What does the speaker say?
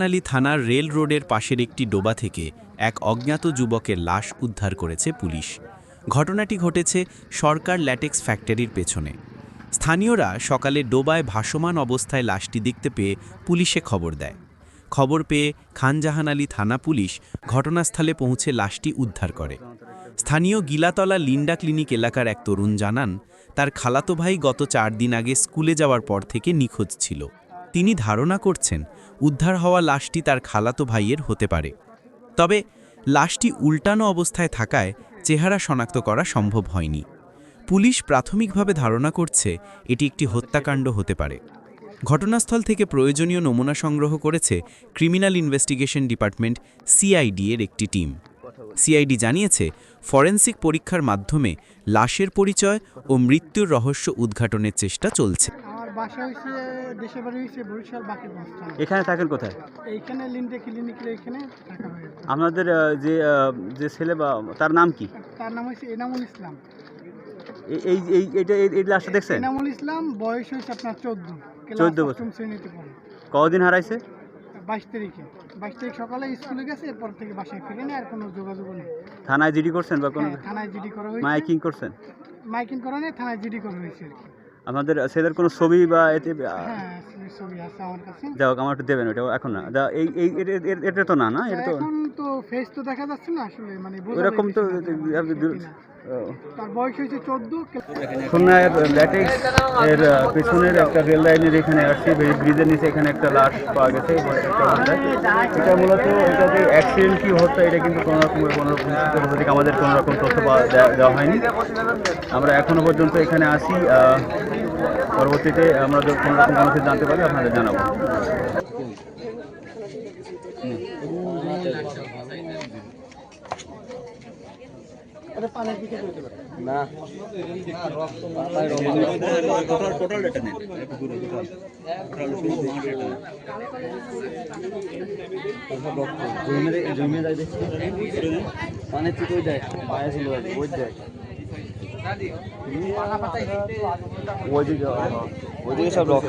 আলী থানার রেল রোডের পাশের একটি ডোবা থেকে এক অজ্ঞাত যুবকের লাশ উদ্ধার করেছে পুলিশ। ঘটনাটি ঘটেছে সরকার ল্যাটেক্স ফ্যাক্টরির পেছনে। স্থানীয়রা সকালে ডোবায় ভাসমান অবস্থায় লাশটি দেখতে পেয়ে পুলিশে খবর দেয়। খবর পেয়ে খানজাহান আলী থানা পুলিশ ঘটনাস্থলে পৌঁছে লাশটি উদ্ধার করে। স্থানীয় গিলাতলা লিন্ডা ক্লিনিক এলাকার এক তরুণ জানান, তার খালাতো ভাই গত চার দিন আগে স্কুলে যাওয়ার পর থেকে নিখোঁজ ছিল। তিনি ধারণা করছেন, উদ্ধার হওয়া লাশটি তার খালাতো ভাইয়ের হতে পারে। তবে, লাশটি উল্টানো অবস্থায় থাকায় চেহারা শনাক্ত করা সম্ভব হয়নি। পুলিশ প্রাথমিকভাবে ধারণা করছে, এটি একটি হত্যাকাণ্ড হতে পারে। ঘটনাস্থল থেকে প্রয়োজনীয় নমুনা সংগ্রহ করেছে ক্রিমিনাল ইনভেস্টিগেশন ডিপার্টমেন্ট সিআইডি এর একটি টিম। সিআইডি জানিয়েছে, ফরেন্সিক পরীক্ষার মাধ্যমে লাশের পরিচয় ও মৃত্যুর রহস্য উদ্ঘাটনের চেষ্টা চলছে। বাসা হয়েছে দেশের বাড়ি হয়েছে বরিশাল থানা। এখানে থাকেন কোথায়? এইখানে লিন্ডে ক্লিনিকের থাকা হয়ে। আপনাদের আহ, যে আহ, যে ছেলে বা তার নাম কি? তার নাম হয়েছে এনামুল ইসলাম। এই- এই এই এইটা এই- এই লাশটা দেখছেন? এনামুল ইসলাম বয়স হয়েছে আপনার চোদ্দ। 14 বছর। শ্রেণীতে পড়ে। কদিন হারাইছে? বাইশ তারিখে। বাইশ তারিখ সকালে স্কুলে গেছে এরপর থেকে বাসায় ফিরে নেই আর কোনো যোগাযোগ নেই। থানায় জিডি করছেন বা কোনো হ্যাঁ, থানায় জিডি করা হয়েছে মাইকিং করছেন? মাইকিং করা নেই থানায় জিডি করা হয়েছে আর কি। আপনাদের সেদের কোনো ছবি বা এতে হ্যাঁ ছবি- আছে আমার কাছে যাই হোক আমার একটু দেবেন ওটা এখন না এই এই এর- এর- এটা তো না না এটা তো এখন তো ফেস তো দেখা যাচ্ছে না আসলে মানে বোঝা ওরকম তো যাইতেছে না আপনি দূর- কিনা। ও। তার বয়স হয়েছে চোদ্দ খুলনার ল্যাটেক্স এর আহ, পেছনের একটা রেল লাইনের এখানে আসছে এই ব্রিজের নিচে এখানে একটা লাশ পাওয়া গেছে একটা। এটা মূলত এটা যে অ্যাক্সিডেন্ট কি হচ্ছে এটা কিন্তু কোনো রকম কোনো রকম সূত্র থেকে আমাদের কোনো রকম তথ্য পাওয়া দেওয়া- দেওয়া হয়নি আমরা এখনও পর্যন্ত এখানে আসি আহ, পরবর্তীতে আমরা যদি কোনো রকম কোনো কিছু জানতে পারি আপনাদের জানাব वो जी जो वो जी सब लॉक